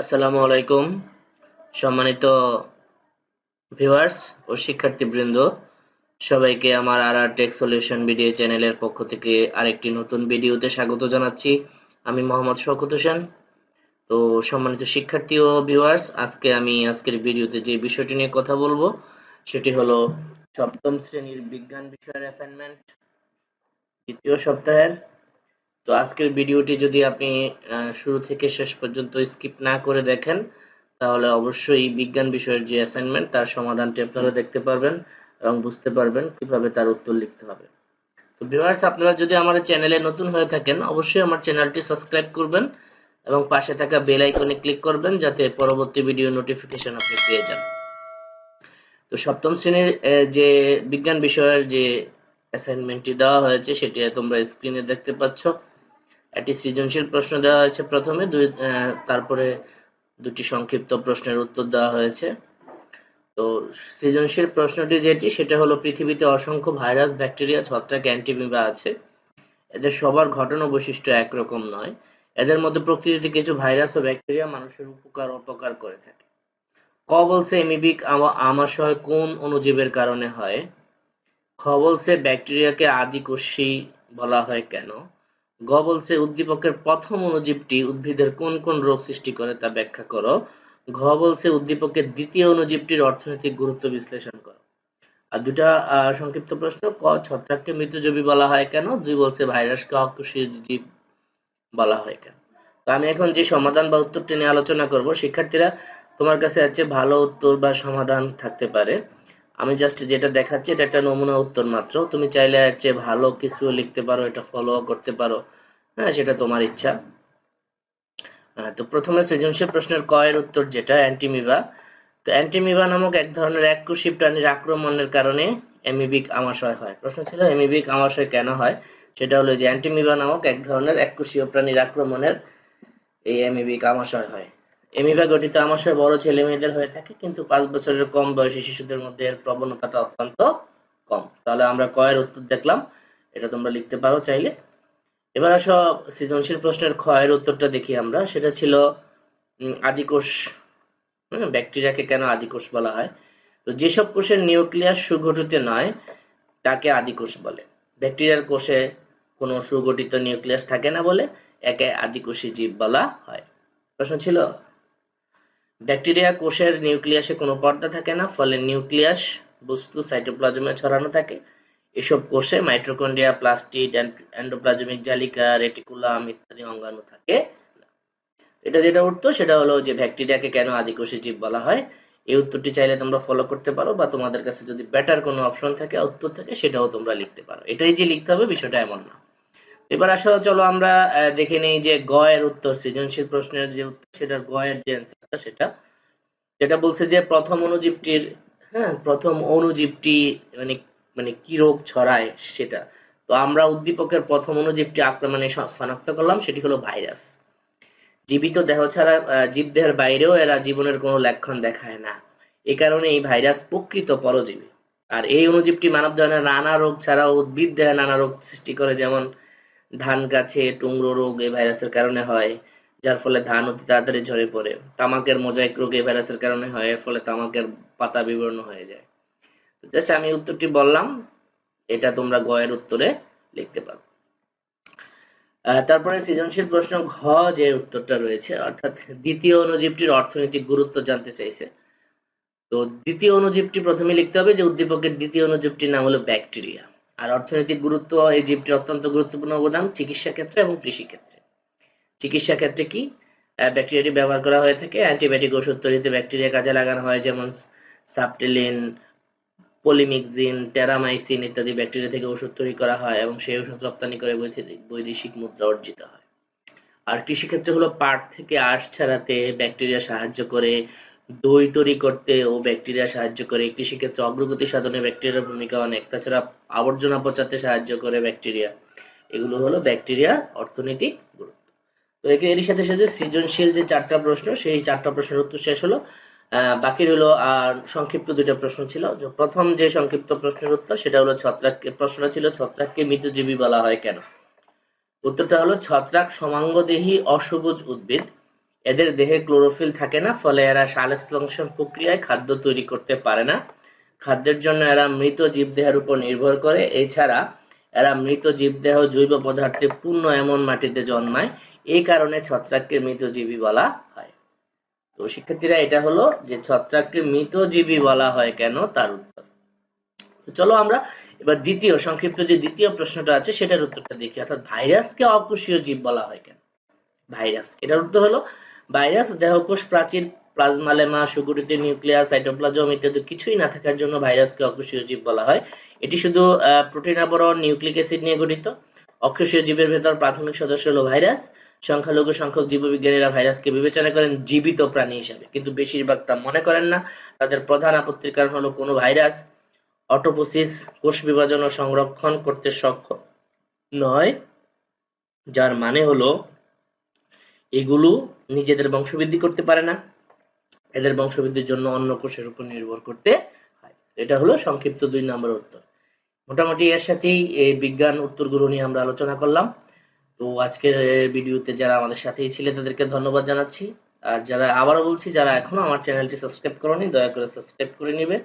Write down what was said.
আসসালামু আলাইকুম, সম্মানিত ভিউয়ার্স ও শিক্ষার্থীবৃন্দ। সবাইকে আমার R R tech solution video চ্যানেলের পক্ষ থেকে আরেকটি নতুন ভিডিওতে স্বাগত জানাচ্ছি। আমি মোহাম্মদ শওকত হোসেন। তো সম্মানিত শিক্ষার্থী ও ভিউয়ার্স আজকে আমি আজকের ভিডিওতে যে বিষয়টি নিয়ে কথা বলব, সেটি হলো সপ্তম শ্রেণির বিজ্ঞান বিষয়ের অ্যাসাইনমেন্ট দ্বিতীয় সপ্তাহের তো আজকের ভিডিওটি যদি আপনি শুরু থেকে শেষ পর্যন্ত স্কিপ না করে দেখেন, তাহলে অবশ্যই বিজ্ঞান বিষয়ের যে অ্যাসাইনমেন্ট তার সমাধানটি আপনারা দেখতে পারবেন এবং বুঝতে পারবেন কীভাবে তার উত্তর লিখতে হবে। তো ভিউয়ার্স আপনারা যদি আমার চ্যানেলে নতুন হয়ে থাকেন, অবশ্যই আমার চ্যানেলটি সাবস্ক্রাইব করবেন এবং পাশে থাকা বেল আইকনে ক্লিক করবেন যাতে পরবর্তী ভিডিও নোটিফিকেশন আপনি পেয়ে যান। তো সপ্তম শ্রেণির যে বিজ্ঞান বিষয়ের যে অ্যাসাইনমেন্টটি দেওয়া হয়েছে, সেটি তোমরা স্ক্রিনে দেখতে পাচ্ছ। একটি সৃজনশীল প্রশ্ন দেওয়া হয়েছে প্রথমে, দুই তারপরে দুটি সংক্ষিপ্ত প্রশ্নের উত্তর দেওয়া হয়েছে। তো সৃজনশীল প্রশ্নটি যেটি, সেটা হলো পৃথিবীতে অসংখ্য ভাইরাস, ব্যাকটেরিয়া, ছত্রাক অ্যান্টিমিবা আছে। এদের সবার ঘটনা বৈশিষ্ট্য একরকম নয়। এদের মধ্যে প্রকৃতিতে কিছু ভাইরাস ও ব্যাকটেরিয়া মানুষের উপকার, অপকার করে থাকে। ক বলছে এমিবিক আমাশয় কোন অণুজীবের কারণে হয়? খ বলছে ব্যাকটেরিয়াকে আদিকোষী বলা হয় কেন? গ বলছে উদ্দীপকের প্রথম অনুজীবটি উদ্ভিদের কোন কোন রোগ সৃষ্টি করে তা ব্যাখ্যা করো। ঘ বলছে উদ্দীপকের দ্বিতীয় অনুজীবটির অর্থনৈতিক গুরুত্ব বিশ্লেষণ করো। আর দুটা সংক্ষিপ্ত প্রশ্ন, ক, ছত্রাককে মৃতজীবী বলা হয় কেন? দুই বলছে ভাইরাসকে অকুশীয় জীব বলা হয় কেন? তো আমি এখন যে সমাধান বা উত্তরটি নিয়ে আলোচনা করব, শিক্ষার্থীরা, তোমার কাছে আছে ভালো উত্তর বা সমাধান থাকতে পারে। আমি জাস্ট যেটা দেখাচ্ছি, এটা একটা নমুনা উত্তর মাত্র। তুমি চাইলে চেয়ে ভালো কিছু লিখতে পারো, এটা ফলো করতে পারো। হ্যাঁ সেটা তোমার ইচ্ছা। তো প্রথমে সৃজনশীল প্রশ্নের ক এর উত্তর যেটা? অ্যান্টিমিবা। তো অ্যান্টিমিবা নামক এক ধরনের এককোষী প্রাণীর আক্রমণের কারণে এমিবিক আমাশয় হয়। প্রশ্ন ছিল এমিবিক আমাশয় কেন হয়? সেটা হলো যে অ্যান্টিমিবা নামক এক ধরনের এককোষীয় প্রাণীর আক্রমণের এই এমিবিক আমাশয় হয়। এমিবা গঠিত আমাশয় বড় ছেলে মেয়েদের হয়ে থাকে, কিন্তু পাঁচ বছরের কম বয়সী শিশুদের মধ্যে এর প্রবণতাটা অত্যন্ত কম। তাহলে আমরা কয়ের উত্তর দেখলাম, এটা তোমরা লিখতে পারো চাইলে। এবার আসো সৃজনশীল প্রশ্নের ক্ষয়ের উত্তরটা দেখি আমরা। সেটা ছিল আদিকোষ ব্যাকটেরিয়াকে কেন আদিকোষ বলা হয়? তো যেসব কোষের নিউক্লিয়াস সুগঠিত নয়, তাকে আদিকোষ বলে। ব্যাকটেরিয়ার কোষে কোনো সুগঠিত নিউক্লিয়াস থাকে না বলে একে আদিকোষী জীব বলা হয়। প্রশ্ন ছিল ব্যাকটেরিয়া কোষের নিউক্লিয়াসে কোনো পর্দা থাকে না, ফলে নিউক্লিয়াস, বস্তু, সাইটোপ্লাজমে ছড়ানো থাকে। এসব কোষে মাইটোকন্ড্রিয়া, প্লাস্টিড এন্ডোপ্লাজমিক জালিকা, রেটিকুলাম ইত্যাদি অঙ্গাণু থাকে এটা যেটা উত্তর, সেটা হলো যে ব্যাকটেরিয়াকে কেন আদিকোষী জীব বলা হয়। এই উত্তরটি চাইলে তোমরা ফলো করতে পারো, বা তোমাদের কাছে যদি বেটার কোনো অপশন থাকে, উত্তর থাকে, সেটাও তোমরা লিখতে পারো। এটাই যে লিখতে হবে, বিষয়টা এমন না। এবার আসলে চলো আমরা দেখে নেই যে গ এর উত্তর, সৃজনশীল প্রশ্নের যে উত্তর, সেটার গ এর যে অ্যান্সারটা সেটা। যেটা বলছে যে প্রথম অণুজীবটির হ্যাঁ প্রথম অণুজীবটি মানে মানে কি রোগ ছড়ায় সেটা। তো আমরা উদ্দীপকের প্রথম অণুজীবটি আক্রমণে শনাক্ত করলাম, সেটি হলো ভাইরাস। জীবিত দেহ ছাড়া জীবদেহের বাইরেও এরা জীবনের কোনো লক্ষণ দেখায় না। এ কারণে এই ভাইরাস প্রকৃত পরজীবী। আর এই অনুজীবটি মানব দেহের নানা রোগ ছাড়াও উদ্ভিদ দেহে নানা রোগ সৃষ্টি করে, যেমন ধান গাছে টুংরো রোগ এই ভাইরাসের কারণে হয়, যার ফলে ধান অতি তাড়াতাড়ি ঝরে পড়ে। তামাকের মোজাইক রোগ এই ভাইরাসের কারণে হয়, এর ফলে তামাকের পাতা বিবর্ণ হয়ে যায়। জাস্ট আমি উত্তরটি বললাম, এটা তোমরা গয়ের উত্তরে লিখতে পারো। তারপরে সৃজনশীল প্রশ্ন ঘ যে উত্তরটা রয়েছে, অর্থাৎ দ্বিতীয় অনুজীবটির অর্থনৈতিক গুরুত্ব জানতে চাইছে। তো দ্বিতীয় অনুজীবটি প্রথমে লিখতে হবে যে উদ্দীপকের দ্বিতীয় অনুজীবটির নাম হলো ব্যাকটেরিয়া। আর অর্থনৈতিক গুরুত্ব এই জীবটির অত্যন্ত গুরুত্বপূর্ণ অবদান চিকিৎসা ক্ষেত্রে এবং কৃষি ক্ষেত্রে। চিকিৎসা ক্ষেত্রে কি? ব্যাকটেরিয়াটি ব্যবহার করা হয়ে থাকে অ্যান্টিবায়োটিক ওষুধ তৈরিতে ব্যাকটেরিয়া কাজে লাগানো হয়, যেমন সাপটিলিন পলিমিক্সিন টেরামাইসিন ইত্যাদি ব্যাকটেরিয়া থেকে ওষুধ তৈরি করা হয় এবং সেই ওষুধ রপ্তানি করে বৈদেশিক মুদ্রা অর্জিত হয়। আর কৃষিক্ষেত্রে হলো পাট থেকে আঁশ ছাড়াতে ব্যাকটেরিয়া সাহায্য করে দই তৈরি করতে ও ব্যাকটেরিয়া সাহায্য করে। কৃষিক্ষেত্রে অগ্রগতি সাধনে ব্যাকটেরিয়ার ভূমিকা অনেক। তাছাড়া আবর্জনা পচাতে সাহায্য করে ব্যাকটেরিয়া। এগুলো হলো ব্যাকটেরিয়ার অর্থনৈতিক গুরুত্ব। তো এর সাথে সাথে সৃজনশীল যে চারটা প্রশ্ন, সেই চারটা প্রশ্নের উত্তর শেষ হলো। বাকি রইল সংক্ষিপ্ত দুইটা প্রশ্ন ছিল। প্রথম যে সংক্ষিপ্ত প্রশ্নের উত্তর, সেটা হলো ছত্রাক প্রশ্ন ছিল ছত্রাককে মৃতজীবী বলা হয় কেন? উত্তরটা হলো ছত্রাক সমাঙ্গদেহী অসবুজ উদ্ভিদ। এদের দেহে ক্লোরোফিল থাকে না, ফলে এরা সালোকসংশ্লেষণ প্রক্রিয়ায় খাদ্য তৈরি করতে পারে না। খাদ্যের জন্য এরা মৃত জীবদেহের উপর নির্ভর করে। এছাড়া এরা মৃত জীবদেহ জৈব পদার্থে পূর্ণ এমন মাটিতে জন্মায়। এই কারণে ছত্রাককে মৃতজীবী বলা হয়। তো শিক্ষার্থীরা, এটা হলো যে ছত্রাককে মৃতজীবী বলা হয় কেন, তার উত্তর। তো চলো আমরা এবার দ্বিতীয়, সংক্ষিপ্ত যে দ্বিতীয় প্রশ্নটা আছে, সেটার উত্তরটা দেখি। অর্থাৎ ভাইরাসকে অকোষীয় জীব বলা হয় কেন? ভাইরাস, এটার উত্তর হলো ভাইরাস, দেহকোষ প্রাচীর প্লাজমালেমা, সুগঠিত নিউক্লিয়াস, সাইটোপ্লাজম ইত্যাদি কিছুই না থাকার জন্য ভাইরাসকে অকোষীয় জীব বলা হয়। এটি শুধু প্রোটিন আবরণ, নিউক্লিক অ্যাসিড নিয়ে গঠিত। অকোষীয় জীবের ভেতর প্রাথমিক সদস্য হলো ভাইরাস। সংখ্যালঘু সংখ্যক জীববিজ্ঞানীরা ভাইরাসকে বিবেচনা করেন জীবিত প্রাণী হিসাবে, কিন্তু বেশিরভাগ তা মনে করেন না। তাদের প্রধান আপত্তির কারণ হলো কোনো ভাইরাস। অটোপোসিস, কোষ বিভাজন ও সংরক্ষণ করতে সক্ষম নয়, যার মানে হলো এগুলো নিজেদের বংশবৃদ্ধি করতে পারে না। এদের বংশবৃদ্ধির জন্য অন্য কোষের উপর নির্ভর করতে হয়। এটা হলো সংক্ষিপ্ত দুই নম্বর উত্তর। মোটামুটি এর সাথেই এই বিজ্ঞান উত্তরগুলো নিয়ে আমরা আলোচনা করলাম। তো আজকের ভিডিওতে যারা আমাদের সাথেই ছিলেন তাদেরকে ধন্যবাদ জানাচ্ছি। আর যারা আবারও বলছি, যারা এখনও আমার চ্যানেলটি সাবস্ক্রাইব করনি, দয়া করে সাবস্ক্রাইব করে নিবে।